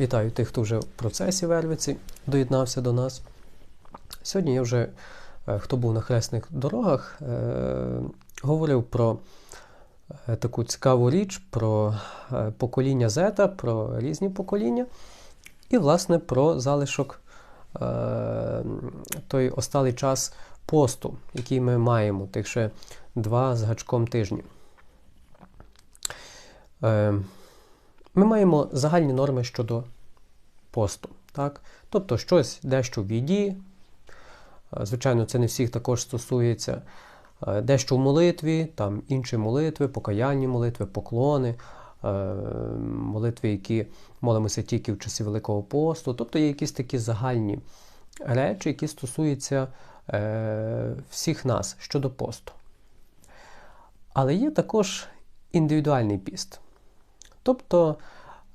Вітаю тих, хто вже в процесі Вервиці доєднався до нас. Сьогодні я вже, е, хто був на хресних дорогах, е, говорив про е, таку цікаву річ, про покоління Зета, про різні покоління, і, власне, про залишок той осталий час посту, який ми маємо, тих ще два з гачком тижні. Ми маємо загальні норми щодо посту. Так? Тобто щось дещо в їді, звичайно, це не всіх також стосується. Дещо в молитві, там інші молитви, покаянні молитви, поклони, молитви, які молимося тільки в часі Великого посту. Тобто є якісь такі загальні речі, які стосуються е, всіх нас щодо посту. Але є також індивідуальний піст. Тобто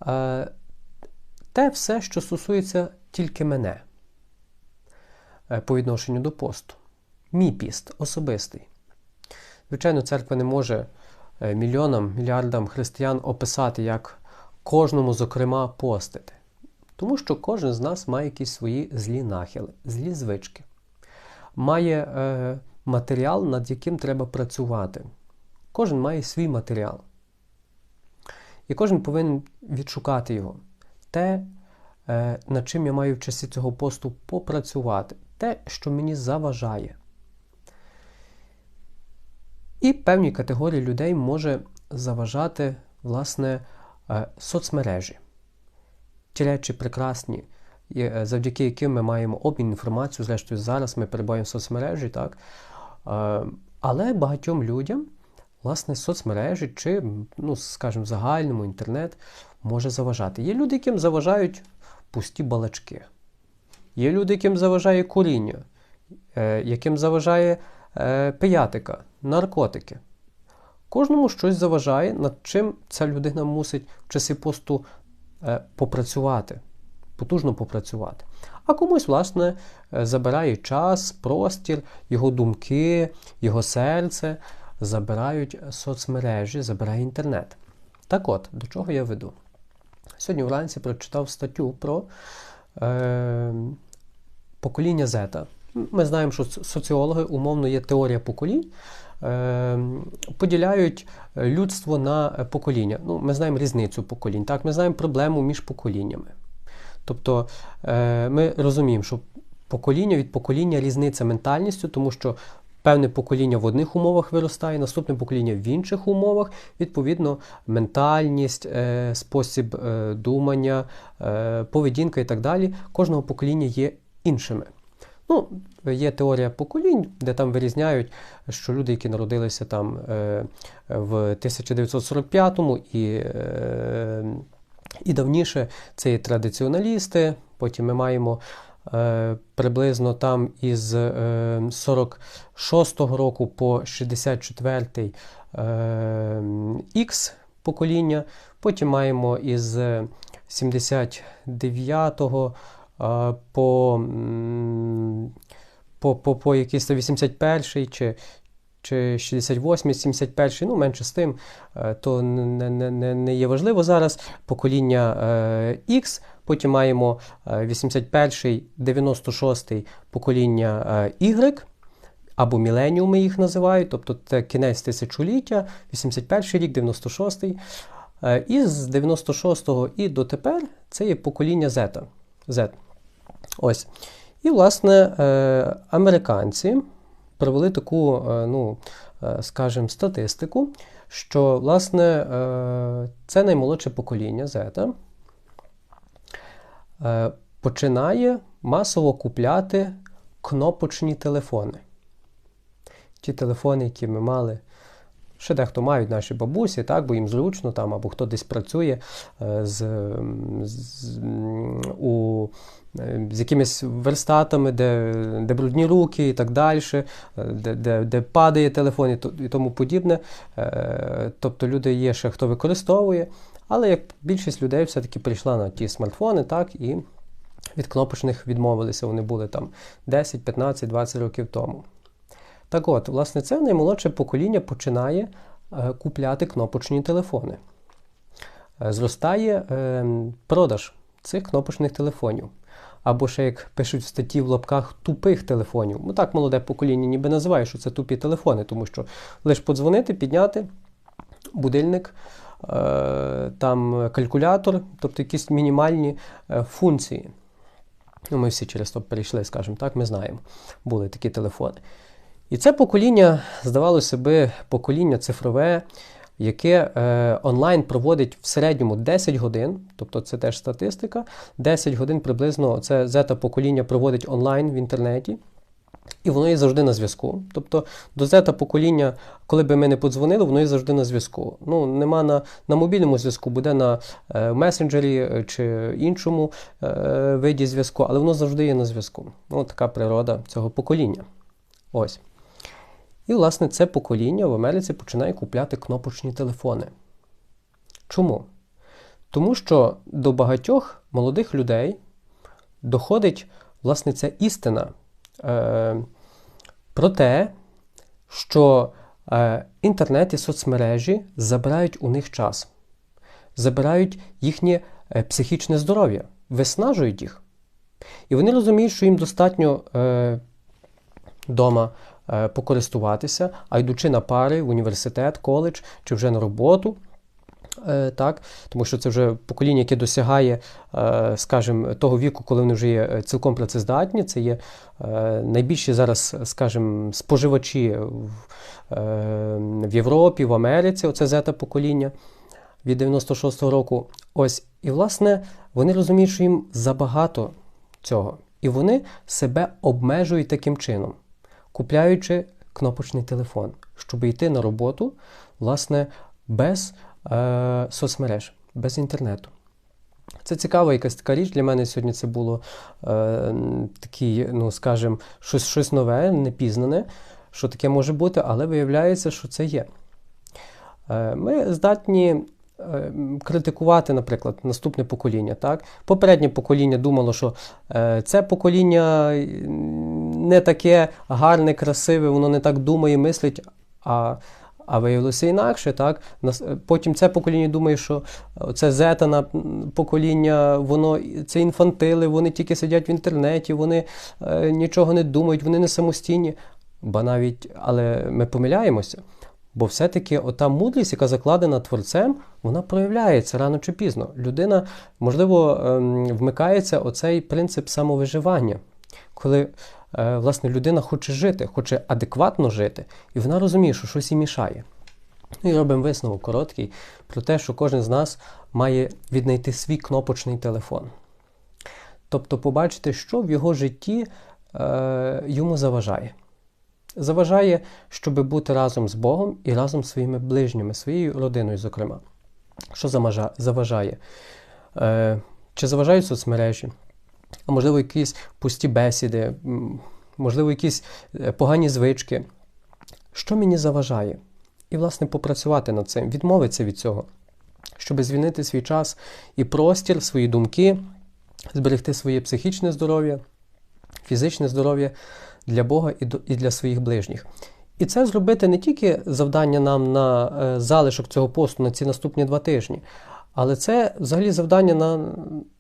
е, те все, що стосується тільки мене е, по відношенню до посту. Мій піст особистий. Звичайно, церква не може е, мільйонам, мільярдам християн описати, як кожному, зокрема, постити. Тому що кожен з нас має якісь свої злі нахили, злі звички, має е, матеріал, над яким треба працювати. Кожен має свій матеріал. І кожен повинен відшукати його. Те, е, над чим я маю в часі цього посту попрацювати, те, що мені заважає. І певній категорії людей може заважати, власне, е, соцмережі. Ті речі прекрасні, е, завдяки яким ми маємо обмін інформацією, зрештою, зараз ми перебуваємо в соцмережі, так? але багатьом людям власне, соцмережі чи, ну, скажімо, загальному інтернет може заважати. Є люди, яким заважають пусті балачки. Є люди, яким заважає куріння, е, яким заважає е, пиятика, наркотики. Кожному щось заважає, над чим ця людина мусить в часі посту е, попрацювати, потужно попрацювати. А комусь, власне, забирає час, простір, його думки, його серце забирають соцмережі, забирає інтернет. Так от, до чого я веду? Сьогодні вранці прочитав статтю про е, покоління Зета. Ми знаємо, що соціологи, умовно, є теорія поколінь, е, поділяють людство на покоління. Ну, Ми знаємо різницю поколінь, так? ми знаємо проблему між поколіннями. Тобто е, ми розуміємо, що покоління від покоління різниця ментальністю, тому що Певне покоління в одних умовах виростає, наступне покоління в інших умовах. Відповідно, ментальність, е, спосіб е, думання, е, поведінка і так далі. Кожного покоління є іншими. Ну, Є теорія поколінь, де там вирізняють, що люди, які народилися там в 1945-му і і давніше, це є традиціоналісти. Потім ми маємо приблизно там із 46-го е, року по 64-й X покоління. Потім маємо із 79-го е, по по, по, по якийсь 81-й чи чи 68-й, 71-й, ну менше з тим, то не не, не є важливо зараз. Покоління X Потім маємо 81-й, е, 96-й покоління Y, або міленіуми їх називають, тобто це кінець тисячоліття, 81-й рік, 96-й. Е, і з 96-го і дотепер це є покоління Z. Z. Ось. І, власне, е, американці провели таку, ну, скажімо, статистику, що, власне, це наймолодше покоління Z. Е, починає масово купляти кнопочні телефони. Ті телефони, які ми мали. Ще дехто мають наші бабусі, так, бо їм зручно, там, або хто десь працює е, з з, у, е, з якимись верстатами, де де брудні руки і так далі, де де, де падає телефон і тому подібне. Тобто люди є ще хто використовує. Але як більшість людей все-таки прийшла на ті смартфони, так, і від кнопочних відмовилися. Вони були там 10, 15, 20 років тому. Так от, власне, це наймолодше покоління починає е, купляти кнопочні телефони. Е, зростає е, продаж цих кнопочних телефонів. Або ще, як пишуть в статті в лапках, тупих телефонів. Ну так молоде покоління ніби називає, що це тупі телефони, тому що лише подзвонити, підняти будильник, там калькулятор, тобто якісь мінімальні е, функції. Ну, Ми всі через то перейшли, скажімо так, ми знаємо, були такі телефони. І це покоління, здавалося би, покоління цифрове, яке е, онлайн проводить в середньому 10 годин, тобто це теж статистика, 10 годин приблизно це зета покоління проводить онлайн в інтернеті. І воно є завжди на зв'язку. Тобто до зета покоління, коли би ми не подзвонили, воно є завжди на зв'язку. Ну, нема на на мобільному зв'язку, буде на е, месенджері е, чи іншому е, виді зв'язку, але воно завжди є на зв'язку. Ну, така природа цього покоління. Ось. І, власне, це покоління в Америці починає купляти кнопочні телефони. Чому? Тому що до багатьох молодих людей доходить, власне, ця істина е, про те, що е, інтернет і соцмережі забирають у них час, забирають їхнє е, психічне здоров'я, виснажують їх. І вони розуміють, що їм достатньо е, вдома Е, покористуватися, а йдучи на пари в університет, коледж чи вже на роботу. Е, так, Тому що це вже покоління, яке досягає, е, скажімо, того віку, коли вони вже є цілком працездатні. Це є найбільші зараз, скажімо, споживачі в Європі, в Америці. Оце зета покоління від 96-го року. Ось, І, власне, вони розуміють, що їм забагато цього. І вони себе обмежують таким чином купляючи кнопочний телефон, щоб йти на роботу, власне, без е, соцмереж, без інтернету. Це цікава якась така річ. Для мене сьогодні це було е, такі, ну, скажімо, щось щось нове, непізнане, що таке може бути, але виявляється, що це є. Е, Ми здатні Е, критикувати, наприклад, наступне покоління. Так? Попереднє покоління думало, що е, це покоління не таке гарне, красиве, воно не так думає, мислить. а а виявилося інакше, так? Потім це покоління думає, що це зетана покоління, воно це інфантили, вони тільки сидять в інтернеті, вони е, нічого не думають, вони не самостійні. Ба навіть, але ми помиляємося. Бо все-таки ота мудрість, яка закладена творцем, вона проявляється рано чи пізно. Людина, можливо, ем, вмикається оцей принцип самовиживання, коли е, власне, людина хоче жити, хоче адекватно жити, і вона розуміє, що щось їй мішає. Ну і робимо висновок короткий про те, що кожен з нас має віднайти свій кнопочний телефон. Тобто побачити, що в його житті е, йому заважає заважає, щоб бути разом з Богом і разом з своїми ближніми, своєю родиною, зокрема. Що заважає? Е, Чи заважають соцмережі? А можливо, якісь пусті бесіди, можливо, якісь е, погані звички. Що мені заважає? І, власне, попрацювати над цим, відмовитися від цього, щоб звільнити свій час і простір, свої думки, зберегти своє психічне здоров'я, фізичне здоров'я для Бога і для своїх ближніх. І це зробити не тільки завдання нам на е, залишок цього посту на ці наступні два тижні, але це взагалі завдання на,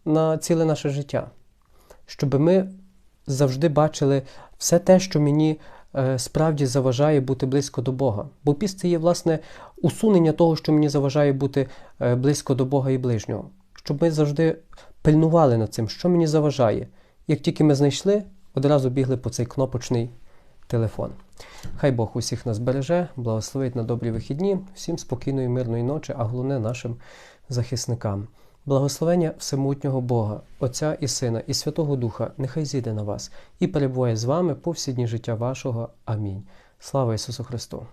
на ціле наше життя, щоб ми завжди бачили все те, що мені е, справді заважає бути близько до Бога. Бо піст це є, власне, усунення того, що мені заважає бути е, близько до Бога і ближнього. Щоб ми завжди пильнували над цим, що мені заважає. Як тільки ми знайшли, одразу бігли по цей кнопочний телефон. Хай Бог усіх нас береже, благословить на добрі вихідні, всім спокійної, мирної ночі, а головне нашим захисникам. Благословення всемутнього Бога, Отця і Сина, і Святого Духа, нехай зійде на вас і перебуває з вами по всі дні життя вашого. Амінь. Слава Ісусу Христу!